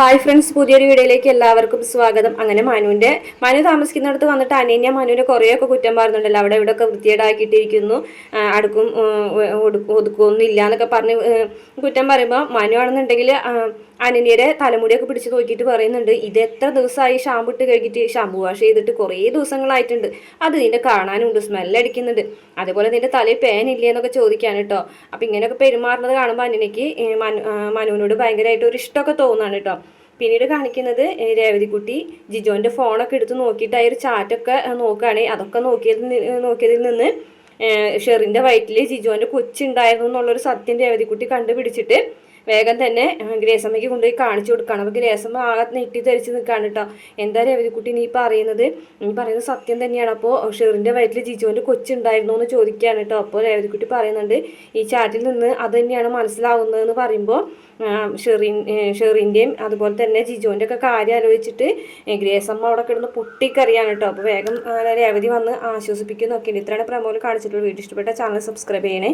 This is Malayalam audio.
ഹായ് ഫ്രണ്ട്സ് പുതിയൊരു വീഡിയോയിലേക്ക് എല്ലാവർക്കും സ്വാഗതം. അങ്ങനെ മനുവിന്റെ മനു താമസിക്കുന്നിടത്ത് വന്നിട്ട് അനന്യ മനുവിനെ കുറേയൊക്കെ കുറ്റം പറയുന്നുണ്ടല്ലോ അവിടെ ഇവിടെയൊക്കെ വൃത്തിയേടാക്കിയിട്ടിരിക്കുന്നു അടുക്കും ഒതുക്കൊന്നും ഇല്ല എന്നൊക്കെ പറഞ്ഞ് കുറ്റം പറയുമ്പോൾ മനു ആണെന്നുണ്ടെങ്കിൽ അനന്യയുടെ തലമുടിയൊക്കെ പിടിച്ച് നോക്കിയിട്ട് പറയുന്നുണ്ട് ഇത് എത്ര ദിവസമായി ഷാമ്പു ഇട്ട് കഴുകിയിട്ട് ഷാമ്പു വാഷ് ചെയ്തിട്ട് കുറേ ദിവസങ്ങളായിട്ടുണ്ട്. അത് നിന്റെ കാണാനുണ്ട് സ്മെല്ലടിക്കുന്നുണ്ട് അതുപോലെ നിന്റെ തലയിൽ പേൻ ഇല്ലേ എന്നൊക്കെ ചോദിക്കാൻ കേട്ടോ അപ്പം ഇങ്ങനെയൊക്കെ പെരുമാറുന്നത് കാണുമ്പോൾ ആ, മനുവിനോട് ഭയങ്കരമായിട്ട് ഒരു ഇഷ്ടമൊക്കെ തോന്നുകയാണ് കേട്ടോ പിന്നീട് കാണിക്കുന്നത് രേവതിക്കുട്ടി ജിജോന്റെ ഫോണൊക്കെ എടുത്ത് നോക്കിയിട്ട് ആ ഒരു ചാറ്റൊക്കെ നോക്കുകയാണെങ്കിൽ അതൊക്കെ നോക്കിയതിൽ നി- നോക്കിയതിൽ നിന്ന് ഷെറിന്റെ വയറ്റിൽ ജിജോന്റെ കൊച്ചുണ്ടായിരുന്നു എന്നുള്ളൊരു സത്യം രേവതിക്കുട്ടി കണ്ടുപിടിച്ചിട്ട് വേഗം തന്നെ ഗ്രേസമ്മയ്ക്ക് കൊണ്ടുപോയി കാണിച്ചു കൊടുക്കണം. അപ്പോൾ ഗ്രേസമ്മ ആകെ നെറ്റി ധരിച്ച് നിൽക്കുകയാണ് കേട്ടോ. എന്താ രവതിക്കുട്ടി നീ പറയുന്നത്? നീ പറയുന്നത് സത്യം തന്നെയാണ്. അപ്പോൾ ഷെറിന്റെ വയറ്റിൽ ജിജുവിന്റെ കൊച്ചുണ്ടായിരുന്നു എന്ന് ചോദിക്കുകയാണ് കേട്ടോ. അപ്പോൾ രവതിക്കുട്ടി പറയുന്നുണ്ട് ഈ ചാറ്റിൽ നിന്ന് അത് തന്നെയാണ് മനസ്സിലാവുന്നതെന്ന് പറയുമ്പോൾ ഷെറിൻ ഷെറിന്റെയും അതുപോലെ തന്നെ ജിജുവിന്റെ ഒക്കെ കാര്യം ആലോചിച്ചിട്ട് ഗ്രേസമ്മ അവിടെ കിടന്ന് പൊട്ടിക്കറിയാണ് കേട്ടോ. അപ്പോൾ വേഗം രേവതി വന്ന് ആശ്വസിപ്പിക്കുന്നൊക്കെ ഇത്രയാണ് പ്രമോയിൽ കാണിച്ചിട്ടുള്ള വീഡിയോ. ഇഷ്ടപ്പെട്ട ചാനൽ സബ്സ്ക്രൈബ് ചെയ്യണേ.